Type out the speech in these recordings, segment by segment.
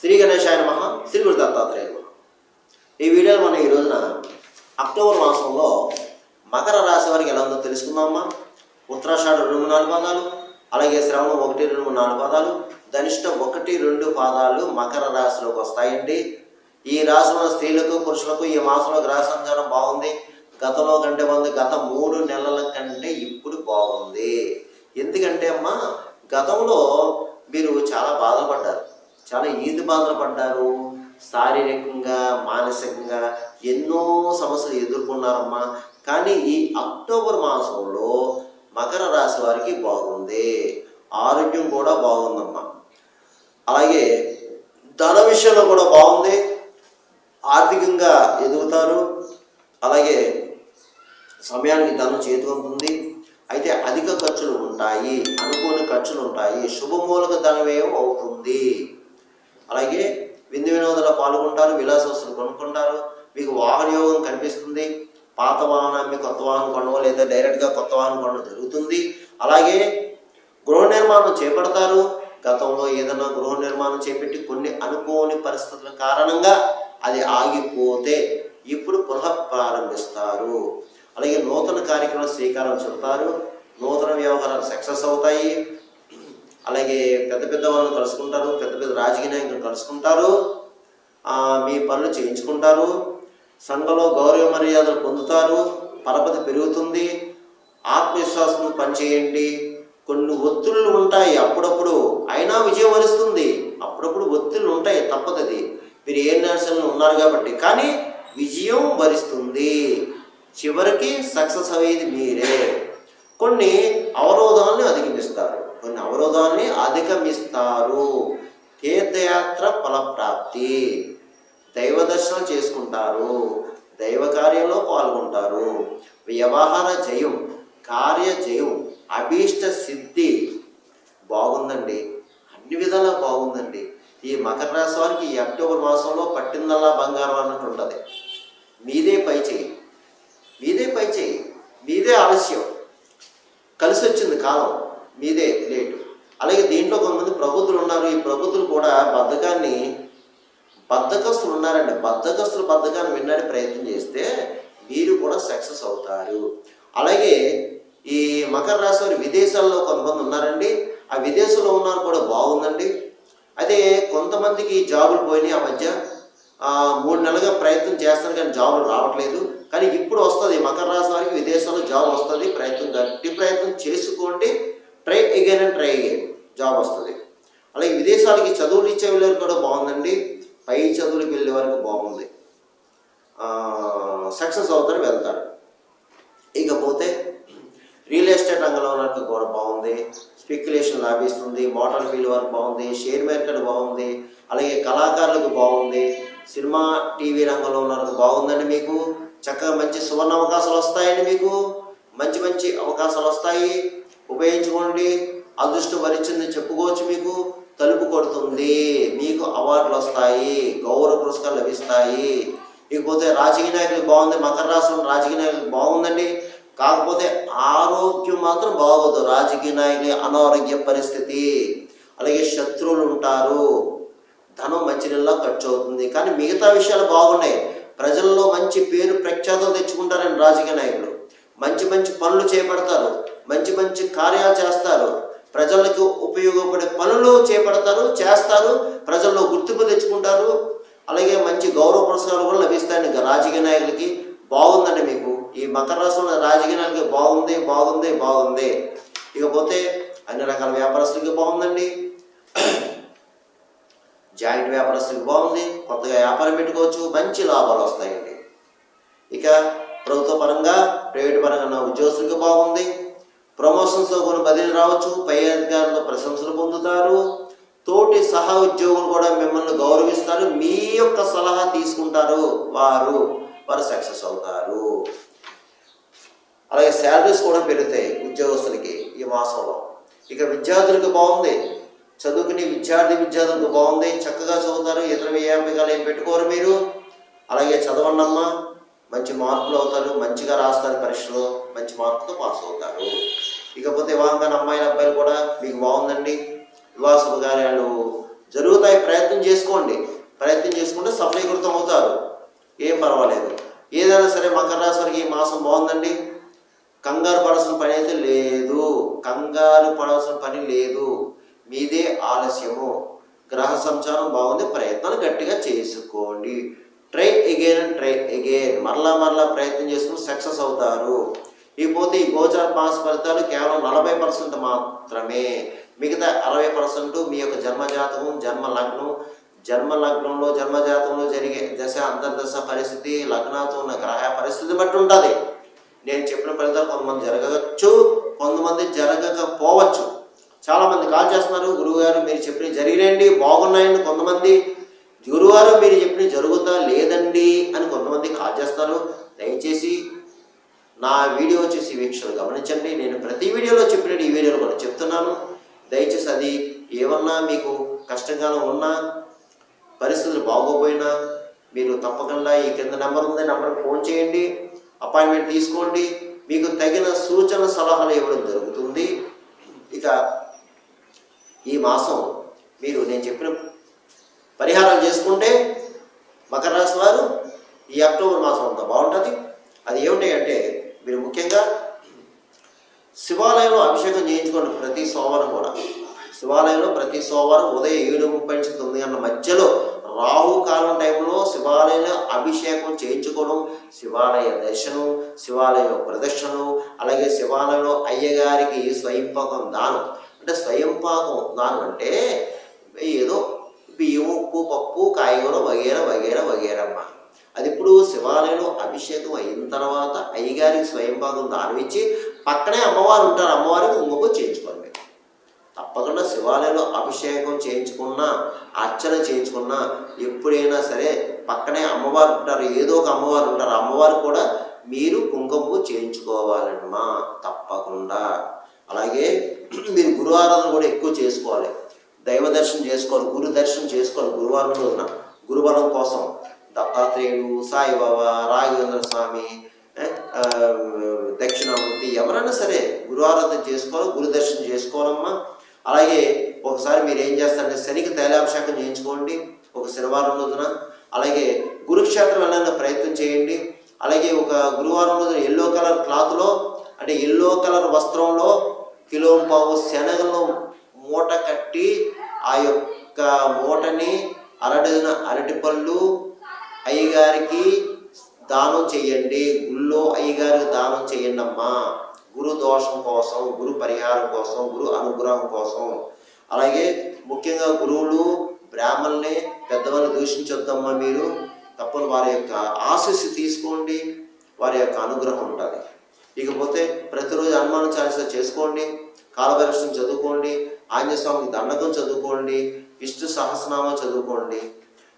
శ్రీ గణేశాయ నమ శ్రీ గురు దత్తాత్రేయ ఈ వీడియోలో మనం ఈ రోజున అక్టోబర్ మాసంలో మకర రాశి వారికి ఎలా ఉందో తెలుసుకుందామా? ఉత్తరాషాఢ రెండు నాలుగు పాదాలు అలాగే శ్రవణం ఒకటి రెండు నాలుగు పాదాలు ధనిష్ట ఒకటి రెండు పాదాలు మకర రాశిలోకి వస్తాయండి. ఈ రాశిలో స్త్రీలకు పురుషులకు ఈ మాసంలో గ్రహ సంచారం బాగుంది. గతంలో కంటే బాగుంది గత మూడు నెలల కంటే ఇప్పుడు బాగుంది. ఎందుకంటే అమ్మా గతంలో మీరు చాలా బాధపడ్డారు. చాలా ఈది బాధలు పడ్డారు. శారీరకంగా మానసికంగా ఎన్నో సమస్యలు ఎదుర్కొన్నారమ్మా. కానీ ఈ అక్టోబర్ మాసంలో మకర రాశి వారికి బాగుంది. ఆరోగ్యం కూడా బాగుందమ్మా. అలాగే ధన విషయంలో కూడా బాగుంది. ఆర్థికంగా ఎదుగుతారు. అలాగే సమయానికి ధనం చేతికి ఉంటుంది అయితే అధిక ఖర్చులు ఉంటాయి. అనుకోని ఖర్చులు ఉంటాయి. శుభమూలక ధనవ్యయం అవుతుంది. అలాగే విందు వినోదాలు పాల్గొంటారు విలాస వస్తువులు కొనుక్కుంటారు. మీకు వాహన యోగం కనిపిస్తుంది. పాత వాహనాన్ని కొత్త వాహనం కొనడం లేదా డైరెక్ట్గా కొత్త వాహనం కొనడం జరుగుతుంది. అలాగే గృహ నిర్మాణం చేపడతారు. గతంలో ఏదైనా గృహ నిర్మాణం చేపెట్టి కొన్ని అనుకోని పరిస్థితుల కారణంగా అది ఆగిపోతే ఇప్పుడు పునః ప్రారంభిస్తారు. అలాగే నూతన కార్యక్రమాలు శ్రీకారం చుడతారు. నూతన వ్యవహారాలు సక్సెస్ అవుతాయి. అలాగే పెద్ద పెద్ద వాళ్ళు కలుసుకుంటారు పెద్ద పెద్ద రాజకీయ నాయకులు కలుసుకుంటారు మీ పనులు చేయించుకుంటారు సంఘంలో గౌరవ మర్యాదలు పొందుతారు పరపతి పెరుగుతుంది ఆత్మవిశ్వాసం పనిచేయండి. కొన్ని ఒత్తిళ్ళు ఉంటాయి అప్పుడప్పుడు అయినా విజయం వరుస్తుంది. అప్పుడప్పుడు ఒత్తిళ్ళు ఉంటాయి తప్పదది మీరు ఏ నేషన్లో ఉన్నారు కాబట్టి కానీ విజయం వరిస్తుంది. చివరికి సక్సెస్ అయ్యేది మీరే. కొన్ని అవరోధాలను అధిగమిస్తారు కొన్ని అవరోధాలని అధిగమిస్తారు. తీర్థయాత్ర ఫలప్రాప్తి. దైవ దర్శనం చేసుకుంటారు. దైవ కార్యంలో పాల్గొంటారు. వ్యవహార జయం కార్య జయం అభీష్ట సిద్ధి బాగుందండి. అన్ని విధాలా బాగుందండి. ఈ మకర రాశి వారికి ఈ అక్టోబర్ మాసంలో పట్టిందల్లా బంగారం అన్నట్టు ఉంటుంది. మీదే పై చేయి. మీదే పై చేయి. మీదే ఆలస్యం. కలిసి వచ్చింది కాలం. మీదే లేటు. అలాగే దీంట్లో కొంతమంది ప్రబుద్ధులు ఉన్నారు. ఈ ప్రబుద్ధులు కూడా బద్ధకాన్ని బద్ధకస్తులు ఉన్నారండి. బద్ధకస్తులు బద్ధకాన్ని వినడానికి ప్రయత్నం చేస్తే మీరు కూడా సక్సెస్ అవుతారు. అలాగే ఈ మకర రాశి వారి విదేశాల్లో కొంతమంది ఉన్నారండి. ఆ విదేశంలో ఉన్నారు కూడా బాగుందండి. అదే కొంతమందికి జాబులు పోయినాయి ఆ మధ్య. మూడు నెలలుగా ప్రయత్నం చేస్తాను కానీ జాబులు రావట్లేదు. కానీ ఇప్పుడు వస్తుంది మకర రాశి వారికి విదేశాల్లో జాబ్ వస్తుంది. ప్రయత్నం గట్టి ప్రయత్నం చేసుకోండి. Try again and try again job వస్తుంది. అలాగే విదేశాలకి చదువులు ఇచ్చే వెళ్ళే కూడా బాగుందండి. పై చదువులకు వెళ్ళే వరకు బాగుంది. సక్సెస్ అవుతారు వెళ్తారు. ఇకపోతే రియల్ ఎస్టేట్ రంగంలో ఉన్నట్టు కూడా బాగుంది. స్పెక్యులేషన్ లాభిస్తుంది. మోటార్ ఫీల్డ్ వరకు బాగుంది. షేర్ మార్కెట్ బాగుంది. అలాగే కళాకారులకు బాగుంది. సినిమా టీవీ రంగంలో ఉన్నందుకు బాగుందండి మీకు. చక్కగా మంచి సువర్ణ అవకాశాలు వస్తాయండి మీకు. మంచి మంచి అవకాశాలు వస్తాయి. ఉపయోగించుకోండి. అదృష్టం వరించిందని చెప్పుకోవచ్చు మీకు. తలుపు కొడుతుంది. మీకు అవార్డులు వస్తాయి. గౌరవ పురస్కారాలు లభిస్తాయి. ఇకపోతే రాజకీయ నాయకులు బాగుంది మకర రాశిలో రాజకీయ నాయకులు బాగుందండి. కాకపోతే ఆరోగ్యం మాత్రం బాగోదు. రాజకీయ నాయకుల అనారోగ్య పరిస్థితి. అలాగే శత్రువులు ఉంటారు. ధనం మంచి నెలలో ఖర్చు అవుతుంది కానీ మిగతా విషయాలు బాగున్నాయి. ప్రజల్లో మంచి పేరు ప్రఖ్యాతలు తెచ్చుకుంటారని రాజకీయ నాయకులు. మంచి మంచి పనులు చేపడతారు. మంచి మంచి కార్యాలు చేస్తారు. ప్రజలకు ఉపయోగపడే పనులు చేపడతారు చేస్తారు. ప్రజల్లో గుర్తింపు తెచ్చుకుంటారు. అలాగే మంచి గౌరవ పురస్కారాలు కూడా లభిస్తాయండి ఇంకా రాజకీయ నాయకులకి. బాగుందండి మీకు. ఈ మకర రాశిలో రాజకీయ నాయకులకి బాగుంది బాగుంది బాగుంది. ఇకపోతే అన్ని రకాల వ్యాపారస్తులకి బాగుందండి. జాయింట్ వ్యాపారస్తులకి బాగుంది. కొత్తగా వ్యాపారం పెట్టుకోవచ్చు. మంచి లాభాలు వస్తాయండి. ఇక ప్రభుత్వ పరంగా ప్రైవేట్ పరంగా ఉన్న బాగుంది. ప్రమోషన్స్తో కొన్ని బదిలీ రావచ్చు పై అధికారులతో ప్రశంసలు పొందుతారు. తోటి సహా ఉద్యోగులు కూడా మిమ్మల్ని గౌరవిస్తారు. మీ యొక్క సలహా తీసుకుంటారు వారు. వారు సక్సెస్ అవుతారు. అలాగే శాలరీస్ కూడా పెరుగుతాయి ఉద్యోగస్తులకి ఈ మాసంలో. ఇక విద్యార్థులకు బాగుంది. చదువుకునే విద్యార్థి విద్యార్థులకు బాగుంది. చక్కగా చదువుతారు. ఇతర వ్యాపకాలు ఏం పెట్టుకోరు మీరు? అలాగే చదవండమ్మా. మంచి మార్కులు అవుతారు. మంచిగా రాస్తారు పరీక్షలో. మంచి మార్కులతో పాస్ అవుతారు. ఇకపోతే వివాహం కాని అమ్మాయిల అబ్బాయిలు కూడా మీకు బాగుందండి. వివాహ శుభకార్యాలు జరుగుతాయి. ప్రయత్నం చేసుకోండి. ప్రయత్నం చేసుకుంటే సఫలీకృతం అవుతారు. ఏం పర్వాలేదు. ఏదైనా సరే మకర రాశి వారికి ఈ మాసం బాగుందండి. కంగారు పడాల్సిన పని అయితే లేదు. కంగారు పడాల్సిన పని లేదు. మీదే ఆలస్యము. గ్రహ సంచారం బాగుంది. ప్రయత్నాలు గట్టిగా చేసుకోండి. Try again and try again. మరలా మరలా ప్రయత్నం చేసుకుని సక్సెస్ అవుతారు. ఇకపోతే ఈ గోచర మాస ఫలితాలు కేవలం నలభై పర్సెంట్ మాత్రమే. మిగతా అరవై పర్సెంట్ మీ యొక్క జన్మజాతకం జన్మ లగ్నం జన్మ లగ్నంలో జన్మజాతంలో జరిగే దశ అంతర్దశ పరిస్థితి లగ్నాతో ఉన్న గ్రహ పరిస్థితి బట్టి ఉంటుంది. నేను చెప్పిన ఫలితాలు కొంతమంది జరగవచ్చు కొంతమంది జరగకపోవచ్చు. చాలామంది కాల్ చేస్తున్నారు గురువుగారు మీరు చెప్పిన జరిగినాయండి బాగున్నాయండి కొంతమంది. గురువారు మీరు చెప్పిన జరుగుతా లేదండి అని కొంతమంది కాల్ చేస్తారు. దయచేసి నా వీడియో వచ్చేసి వీక్షలు గమనించండి. నేను ప్రతి వీడియోలో చెప్పినట్టు ఈ వీడియోలో కూడా చెప్తున్నాను. దయచేసి అది ఏమన్నా మీకు కష్టంగానే ఉన్నా పరిస్థితులు బాగోపోయినా మీరు తప్పకుండా ఈ కింద నెంబర్ ఉంది నెంబర్కి ఫోన్ చేయండి అపాయింట్మెంట్ తీసుకోండి. మీకు తగిన సూచన సలహాలు ఇవ్వడం జరుగుతుంది. ఇక ఈ మాసం మీరు నేను చెప్పిన పరిహారాలు చేసుకుంటే మకర రాశి వారు ఈ అక్టోబర్ మాసం అంతా బాగుంటుంది. అది ఏమిటి అంటే మీరు ముఖ్యంగా శివాలయంలో అభిషేకం చేయించుకోండి ప్రతి సోమవారం కూడా. శివాలయంలో ప్రతి సోమవారం ఉదయం ఏడు ముప్పై నుంచి తొమ్మిది గంటల మధ్యలో రాహుకాలం టైంలో శివాలయంలో అభిషేకం చేయించుకోవడం శివాలయ దర్శనం శివాలయ ప్రదర్శనలు అలాగే శివాలయంలో అయ్యగారికి స్వయంపాకం దానం. అంటే స్వయంపాకం దానం అంటే ఏదో బియ్యం ఉప్పు పప్పు కాయగూర వగేర వగేర వగేరమ్మ అది ఇప్పుడు శివాలయంలో అభిషేకం అయిన తర్వాత అయ్యగారికి స్వయం దానం ఇచ్చి పక్కనే అమ్మవారు ఉంటారు. అమ్మవారికి కుంకుమ చేయించుకోండి మీరు. తప్పకుండా శివాలయంలో అభిషేకం చేయించుకున్నా అర్చన చేయించుకున్నా ఎప్పుడైనా సరే పక్కనే అమ్మవారు ఉంటారు. ఏదో ఒక అమ్మవారు ఉంటారు. అమ్మవారు కూడా మీరు కుంకుమ చేయించుకోవాలమ్మా. తప్పకుండా. అలాగే మీరు గురు ఆరాధన కూడా ఎక్కువ చేసుకోవాలి. దైవ దర్శనం చేసుకోవాలి. గురు దర్శనం చేసుకోవాలి. గురువారం రోజున గురుబలం కోసం. దత్తాత్రేయుడు సాయిబాబా రాఘవేంద్ర స్వామి దక్షిణామూర్తి ఎవరైనా సరే గురు ఆరాధన చేసుకోవాలి గురు దర్శనం చేసుకోవాలమ్మా. అలాగే ఒకసారి మీరు ఏం చేస్తారంటే శనికి తైలాభిషేకం చేయించుకోండి ఒక శనివారం రోజున. అలాగే గురుక్షేత్రం వెళ్ళాలని ప్రయత్నం చేయండి. అలాగే ఒక గురువారం రోజున ఎల్లో కలర్ క్లాత్లో అంటే ఎల్లో కలర్ వస్త్రంలో కిలో పావు శనగలను మూట కట్టి ఆ యొక్క మూటని అరడజన అరటిపళ్ళు అయ్యగారికి దానం చేయండి గుళ్ళో అయ్యగారికి దానం చేయండి అమ్మా గురు దోషం కోసం గురు పరిహారం కోసం గురు అనుగ్రహం కోసం. అలాగే ముఖ్యంగా గురువులు బ్రాహ్మణుల్ని పెద్దవాళ్ళు దూషించొద్దమ్మా మీరు. తప్పని వారి యొక్క ఆశీస్సు తీసుకోండి. వారి యొక్క అనుగ్రహం ఉంటుంది. ఇకపోతే ప్రతిరోజు అనుమాన చాలీస చేసుకోండి. కాలభైరష్టం చదువుకోండి. ఆంజనేయ స్వామికి దండకం చదువుకోండి. విష్ణు సహస్రనామం చదువుకోండి.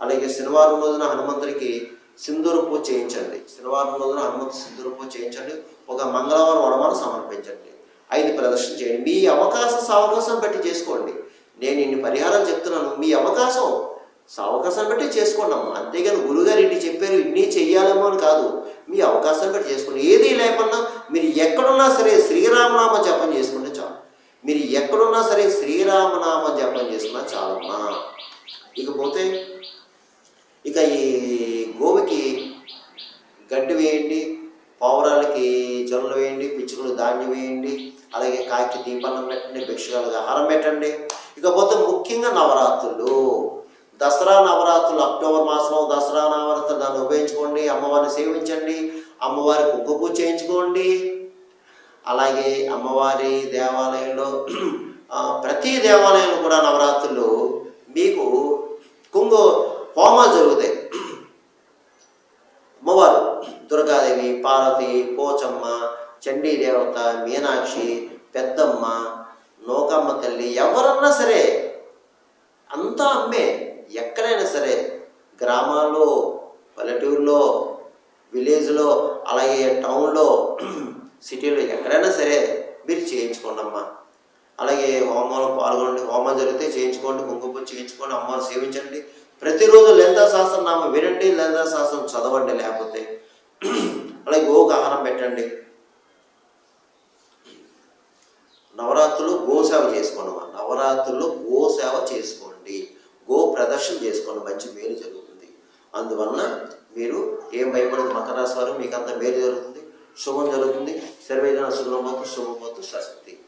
అలాగే శనివారం రోజున హనుమంతుడికి సింధూర పూజ చేయించండి. శనివారం రోజున హనుమంతు సింధూర పూజ చేయించండి. ఒక మంగళవారం వడమాన సమర్పించండి. ఐదు ప్రదర్శన చేయండి. మీ అవకాశం సావకాశం బట్టి చేసుకోండి. నేను ఇన్ని పరిహారం చెప్తున్నాను. మీ అవకాశం అవకాశం బట్టి చేసుకోండి అమ్మ. అంతేగాని గురుగారు ఇన్ని చెప్పారు ఇన్ని చెయ్యాలేమో అని కాదు. మీ అవకాశం బట్టి చేసుకోండి. ఏది లేకున్నా మీరు ఎక్కడున్నా సరే శ్రీరామనామ జపం చేసుకుంటే చాలు. మీరు ఎక్కడున్నా సరే శ్రీరామనామ జపం చేసుకున్నా చాలమ్మా. ఇకపోతే ఇక ఈ గోవుకి గడ్డి వేయండి పావురాలకి జొన్నలు వేయండి పిచ్చుకలు ధాన్యం వేయండి అలాగే కాకి దీపాలను పెట్టండి భిక్షగాలకు ఆహారం పెట్టండి. ఇకపోతే ముఖ్యంగా నవరాత్రులు. దసరా నవరాత్రులు అక్టోబర్ మాసంలో దసరా నవరాత్రులు దాన్ని ఉపయోగించుకోండి అమ్మవారిని సేవించండి అమ్మవారి కుక్క పూజ చేయించుకోండి. అలాగే అమ్మవారి దేవాలయంలో ప్రతి దేవాలయంలో కూడా నవరాత్రులు మీకు కుంగు హోమాలు జరుగుతాయి అమ్మవారు దుర్గాదేవి పార్వతి పోచమ్మ చండీ దేవత మీనాక్షి పెద్దమ్మ నోకమ్మ తల్లి ఎవరన్నా సరే అంతా అమ్మే ఎక్కడైనా సరే గ్రామాల్లో పల్లెటూరులో విలేజ్లో అలాగే టౌన్లో సిటీలో ఎక్కడైనా సరే మీరు చేయించుకోండి అమ్మా అలాగే హోమంలో పాల్గొనండి హోమం జరిగితే చేయించుకోండి కుంకుమ చేయించుకోండి అమ్మవారు సేవించండి. ప్రతిరోజు లలితా నామ వినండి లలితా శాస్త్రం చదవండి లేకపోతే అలాగే గోకు ఆహారం పెట్టండి. నవరాత్రులు గోసేవ చేసుకోండి అమ్మా నవరాత్రులు గోసేవ చేసుకోండి. గో ప్రదర్శన చేసుకోండి మంచి మేలు జరుగుతుంది. అందువలన మీరు ఏం భయపడదు. మకర రాశి వారు మీకు అంత మేలు జరుగుతుంది శుభం జరుగుతుంది. సర్వేజన శుభం పోతు శుభం పోతు స్వస్తి.